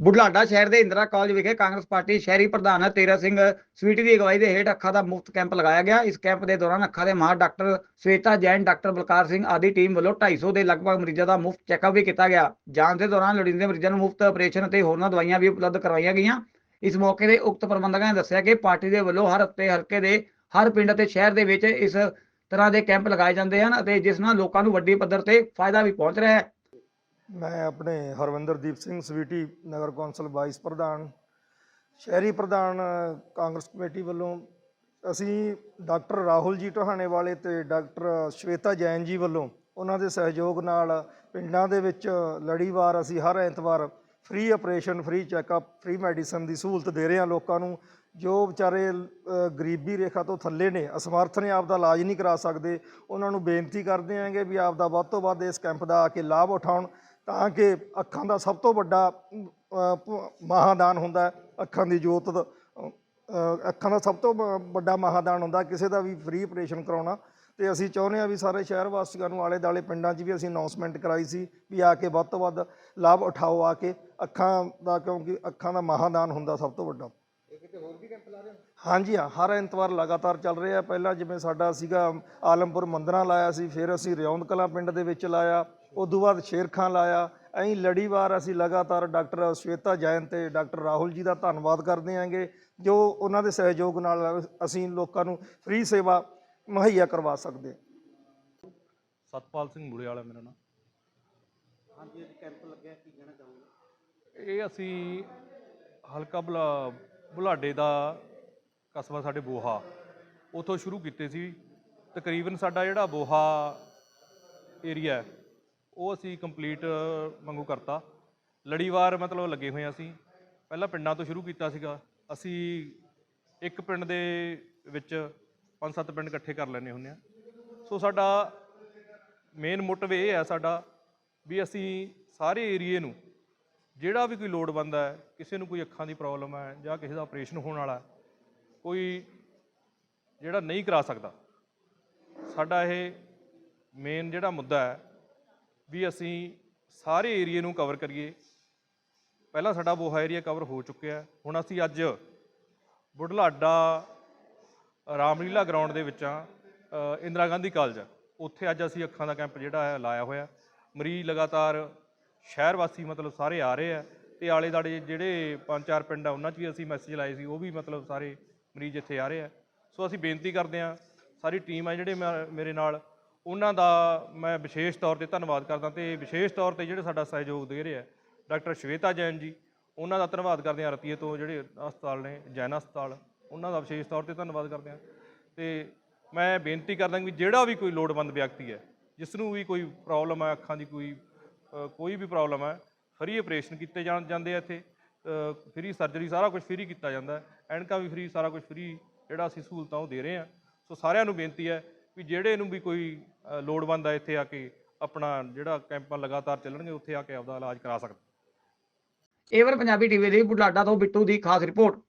ਬੁਢਲਾਡਾ ਸ਼ਹਿਰ ਦੇ ਇੰਦਰਾ ਕਾਲਜ ਵਿਖੇ ਕਾਂਗਰਸ ਪਾਰਟੀ ਸ਼ਹਿਰੀ ਪ੍ਰਧਾਨ ਤੇਰਾ ਸਿੰਘ ਸਵੀਟੀ ਦੀ ਅਗਵਾਈ ਦੇ ਹੇਠ ਅੱਖਾਂ ਦਾ ਮੁਫਤ ਕੈਂਪ ਲਗਾਇਆ ਗਿਆ। ਇਸ ਕੈਂਪ ਦੇ ਦੌਰਾਨ ਅੱਖਾਂ ਦੇ ਮਾਹਰ ਡਾਕਟਰ ਸਵੇਤਾ ਜੈਨ, ਡਾਕਟਰ ਬਲਕਾਰ ਸਿੰਘ ਆਦਿ ਟੀਮ ਵੱਲੋਂ 250 ਦੇ ਲਗਭਗ ਮਰੀਜ਼ਾਂ ਦਾ ਮੁਫਤ ਚੈੱਕਅਪ ਵੀ ਕੀਤਾ ਗਿਆ। ਜਾਂਚ ਦੇ ਦੌਰਾਨ ਲੋੜੀਂਦੇ ਮਰੀਜ਼ਾਂ ਨੂੰ ਮੁਫਤ ਆਪਰੇਸ਼ਨ ਅਤੇ ਹੋਰਨਾਂ ਦਵਾਈਆਂ ਵੀ ਉਪਲਬਧ ਕਰਵਾਈਆਂ ਗਈਆਂ। ਇਸ ਮੌਕੇ ਤੇ ਉਕਤ ਪ੍ਰਬੰਧਕਾਂ ਨੇ ਦੱਸਿਆ ਕਿ ਪਾਰਟੀ ਦੇ ਵੱਲੋਂ ਹਰ ਹਫ਼ਤੇ ਹਲਕੇ ਦੇ ਹਰ ਪਿੰਡ ਅਤੇ ਸ਼ਹਿਰ ਦੇ ਵਿੱਚ ਇਸ ਤਰ੍ਹਾਂ ਦੇ ਕੈਂਪ ਲਗਾਏ ਜਾਂਦੇ ਹਨ ਅਤੇ ਜਿਸ ਨਾਲ ਲੋਕਾਂ ਨੂੰ ਵੱਡੀ ਪੱਧਰ ਤੇ ਫਾਇਦਾ ਵੀ ਪਹੁੰਚ ਰਿਹਾ ਹੈ। ਮੈਂ ਆਪਣੇ ਹਰਵਿੰਦਰਦੀਪ ਸਿੰਘ ਸਵੀਟੀ ਨਗਰ ਕੌਂਸਲ ਵਾਈਸ ਪ੍ਰਧਾਨ, ਸ਼ਹਿਰੀ ਪ੍ਰਧਾਨ, ਕਾਂਗਰਸ ਕਮੇਟੀ ਵੱਲੋਂ ਅਸੀਂ ਡਾਕਟਰ ਰਾਹੁਲ ਜੀ ਟੋਹਾਣੇ ਵਾਲੇ ਤੇ ਡਾਕਟਰ ਸ਼ਵੇਤਾ ਜੈਨ ਜੀ ਵੱਲੋਂ ਉਹਨਾਂ ਦੇ ਸਹਿਯੋਗ ਨਾਲ ਪਿੰਡਾਂ ਦੇ ਵਿੱਚ ਲੜੀਵਾਰ ਅਸੀਂ ਹਰ ਐਤਵਾਰ free operation free checkup free medicine ਦੀ ਸਹੂਲਤ ਦੇ ਰਹੇ ਹਾਂ ਲੋਕਾਂ ਨੂੰ, ਜੋ ਵਿਚਾਰੇ ਗਰੀਬੀ ਰੇਖਾ ਤੋਂ ਥੱਲੇ ਨੇ, ਅਸਮਰਥ ਨੇ, ਆਪਦਾ ਇਲਾਜ ਨਹੀਂ ਕਰਾ ਸਕਦੇ, ਉਹਨਾਂ ਨੂੰ ਬੇਨਤੀ ਕਰਦੇ ਆਂਗੇ ਵੀ ਆਪਦਾ ਵੱਧ ਤੋਂ ਵੱਧ ਇਸ ਕੈਂਪ ਦਾ ਆ ਕੇ ਲਾਭ ਉਠਾਉਣ। ਤਾਂ ਕਿ ਅੱਖਾਂ ਦਾ ਸਭ ਤੋਂ ਵੱਡਾ ਮਹਾਦਾਨ ਹੁੰਦਾ ਅੱਖਾਂ ਦੀ ਜੋਤ ਦਾ ਅੱਖਾਂ ਦਾ ਸਭ ਤੋਂ ਵੱਡਾ ਮਹਾਦਾਨ ਹੁੰਦਾ ਕਿਸੇ ਦਾ ਵੀ ਫ੍ਰੀ ਆਪਰੇਸ਼ਨ ਕਰਾਉਣਾ। ਤੇ ਅਸੀਂ ਚਾਹੁੰਦੇ ਹਾਂ ਵੀ ਸਾਰੇ ਸ਼ਹਿਰ ਵਾਸੀਆਂ ਨੂੰ ਆਲੇ ਦਾਲੇ ਪਿੰਡਾਂ 'ਚ ਵੀ ਅਸੀਂ ਅਨਾਉਂਸਮੈਂਟ ਕਰਾਈ ਸੀ ਵੀ ਆ ਕੇ ਵੱਧ ਤੋਂ ਵੱਧ ਲਾਭ ਉਠਾਓ ਆ ਕੇ ਅੱਖਾਂ ਦਾ ਕਿਉਂਕਿ ਅੱਖਾਂ ਦਾ ਮਹਾਦਾਨ ਹੁੰਦਾ ਸਭ ਤੋਂ ਵੱਡਾ। ਹਾਂਜੀ ਹਾਂ ਹਰ ਐਤਵਾਰ ਲਗਾਤਾਰ ਚੱਲ ਰਿਹਾ। ਪਹਿਲਾਂ ਜਿਵੇਂ ਸਾਡਾ ਸੀਗਾ ਆਲਮਪੁਰ ਮੰਦਰਾਂ ਲਾਇਆ ਸੀ ਫਿਰ ਅਸੀਂ ਰਿਆਉਂਦ ਕਲਾਂ ਪਿੰਡ ਦੇ ਵਿੱਚ ਲਾਇਆ। ਉਦੋਂ ਬਾਅਦ ਸ਼ੇਰਖਾਂ ਲਾਇਆ। ਐਂ ਲੜੀਵਾਰ ਅਸੀਂ ਲਗਾਤਾਰ ਡਾਕਟਰ ਸ਼ਵੇਤਾ ਜੈਨ ਤੇ ਡਾਕਟਰ ਰਾਹੁਲ ਜੀ ਦਾ ਧੰਨਵਾਦ ਕਰਦੇ ਹਾਂਗੇ ਜੋ ਉਹਨਾਂ ਦੇ ਸਹਿਯੋਗ ਨਾਲ ਅਸੀਂ ਲੋਕਾਂ ਨੂੰ ਫ੍ਰੀ ਸੇਵਾ ਮੁਹੱਈਆ ਕਰਵਾ ਸਕਦੇ ਹਾਂ। ਸਤਪਾਲ ਸਿੰਘ ਮੂਲੇ ਵਾਲਾ ਮੇਰਾ ਨਾਮ। ਹਾਂਜੀ ਅੱਜ ਕੈਂਪ ਲੱਗਿਆ ਕੀ ਕਹਿਣਾ ਚਾਹੋਗੇ? ਇਹ ਅਸੀਂ ਹਲਕਾ ਬੁਲਾ ਬੁਲਾਡੇ ਦਾ ਕਸਬਾ ਸਾਡੇ ਬੋਹਾ। ਉਥੋਂ ਸ਼ੁਰੂ ਕੀਤੇ ਸੀ। ਤਕਰੀਬਨ ਸਾਡਾ ਜਿਹੜਾ ਬੋਹਾ ਏਰੀਆ ਉਹ ਅਸੀਂ ਕੰਪਲੀਟ ਵਾਂਗੂ ਕਰਤਾ। ਲੜੀਵਾਰ ਮਤਲਬ ਲੱਗੇ ਹੋਏ ਹਾਂ ਅਸੀਂ। ਪਹਿਲਾਂ ਪਿੰਡਾਂ ਤੋਂ ਸ਼ੁਰੂ ਕੀਤਾ ਸੀਗਾ। ਅਸੀਂ ਇੱਕ ਪਿੰਡ ਦੇ ਵਿੱਚ ਪੰਜ ਸੱਤ ਪਿੰਡ ਇਕੱਠੇ ਕਰ ਲੈਨੇ ਹੁੰਦੇ ਆ ਸੋ ਸਾਡਾ ਮੇਨ ਮੋਟਿਵ ਇਹ ਹੈ ਸਾਡਾ ਵੀ ਅਸੀਂ ਸਾਰੇ ਏਰੀਏ ਨੂੰ ਜਿਹੜਾ ਵੀ ਕੋਈ ਲੋੜਵੰਦ ਹੈ, ਕਿਸੇ ਨੂੰ ਕੋਈ ਅੱਖਾਂ ਦੀ ਪ੍ਰੋਬਲਮ ਹੈ ਜਾਂ ਕਿਸੇ ਦਾ ਆਪਰੇਸ਼ਨ ਹੋਣ ਵਾਲਾ ਕੋਈ ਜਿਹੜਾ ਨਹੀਂ ਕਰਾ ਸਕਦਾ। ਸਾਡਾ ਇਹ ਮੇਨ ਜਿਹੜਾ ਮੁੱਦਾ ਹੈ ਵੀ ਅਸੀਂ ਸਾਰੇ ਏਰੀਏ ਨੂੰ ਕਵਰ ਕਰੀਏ। ਪਹਿਲਾਂ ਸਾਡਾ ਬੋਹਾ ਏਰੀਆ ਕਵਰ ਹੋ ਚੁੱਕਿਆ ਹੁਣ ਅਸੀਂ ਅੱਜ ਬੁਢਲਾਡਾ, ਰਾਮਲੀਲਾ ਗਰਾਊਂਡ ਦੇ ਵਿੱਚ ਆ ਇੰਦਰਾ ਗਾਂਧੀ ਕਾਲਜ ਉੱਥੇ ਅੱਜ ਅਸੀਂ ਅੱਖਾਂ ਦਾ ਕੈਂਪ ਜਿਹੜਾ ਹੈ ਲਾਇਆ ਹੋਇਆ। ਮਰੀਜ਼ ਲਗਾਤਾਰ ਸ਼ਹਿਰ ਵਾਸੀ ਮਤਲਬ ਸਾਰੇ ਆ ਰਹੇ ਆ ਤੇ ਆਲੇ ਦਾੜੇ ਜਿਹੜੇ ਪੰਜ ਚਾਰ ਪਿੰਡ ਆ, ਉਹਨਾਂ 'ਚ ਵੀ ਅਸੀਂ ਮੈਸੇਜ ਲਾਏ ਸੀ, ਉਹ ਵੀ ਮਤਲਬ ਸਾਰੇ ਮਰੀਜ਼ ਇੱਥੇ ਆ ਰਹੇ ਆ। ਸੋ ਅਸੀਂ ਬੇਨਤੀ ਕਰਦੇ ਆ ਸਾਰੀ ਟੀਮ ਆ ਜਿਹੜੇ ਮੈਂ- ਮੇਰੇ ਨਾਲ ਉਹਨਾਂ ਦਾ ਮੈਂ ਵਿਸ਼ੇਸ਼ ਤੌਰ ਤੇ ਧੰਨਵਾਦ ਕਰਦਾ ਤੇ ਵਿਸ਼ੇਸ਼ ਤੌਰ ਤੇ ਜਿਹੜੇ ਸਾਡਾ ਸਹਿਯੋਗ ਦੇ ਰਹੇ ਆ, ਡਾਕਟਰ ਸ਼ਵੇਤਾ ਜੈਨ ਜੀ, ਉਹਨਾਂ ਦਾ ਧੰਨਵਾਦ ਕਰਦੇ ਆ ਰਤੀਏ ਤੋਂ ਜਿਹੜੇ ਹਸਪਤਾਲ ਨੇ, ਜੈਨ ਹਸਪਤਾਲ, ਉਹਨਾਂ ਦਾ ਵਿਸ਼ੇਸ਼ ਤੌਰ ਤੇ ਧੰਨਵਾਦ ਕਰਦੇ ਆ ਤੇ ਮੈਂ ਬੇਨਤੀ ਕਰਦਾ ਵੀ ਜਿਹੜਾ ਵੀ ਕੋਈ ਲੋੜਵੰਦ ਵਿਅਕਤੀ ਹੈ ਜਿਸ ਨੂੰ ਵੀ ਕੋਈ ਪ੍ਰੋਬਲਮ ਹੈ, ਅੱਖਾਂ ਦੀ ਕੋਈ ਕੋਈ ਵੀ ਪ੍ਰੋਬਲਮ ਹੈ, ਫਰੀ ਆਪਰੇਸ਼ਨ ਕੀਤੇ ਜਾਣ, ਜਾਂਦੇ ਆ ਇੱਥੇ ਫਰੀ ਸਰਜਰੀ ਸਾਰਾ ਕੁਝ ਫਰੀ ਕੀਤਾ ਜਾਂਦਾ ਹੈ, ਐਨਕਾਂ ਵੀ ਫਰੀ, ਸਾਰਾ ਕੁਝ ਫਰੀ ਜਿਹੜਾ ਅਸੀਂ ਸਹੂਲਤਾਂ ਉਹ ਦੇ ਰਹੇ ਹਾਂ। ਸੋ ਸਾਰਿਆਂ ਨੂੰ ਬੇਨਤੀ ਹੈ ਵੀ ਜਿਹੜੇ ਨੂੰ ਵੀ ਕੋਈ ਲੋੜਵੰਦ ਹੈ ਇੱਥੇ ਆ ਕੇ ਆਪਣਾ ਜਿਹੜਾ ਕੈਂਪਾਂ ਲਗਾਤਾਰ ਚੱਲਣਗੇ, ਉੱਥੇ ਆ ਕੇ ਆਪਦਾ ਇਲਾਜ ਕਰਾ ਸਕਦਾ। ਏਵਰ ਪੰਜਾਬੀ ਟੀਵੀ ਲਈ ਬੁਢਲਾਡਾ ਤੋਂ ਬਿੱਟੂ ਦੀ ਖਾਸ ਰਿਪੋਰਟ।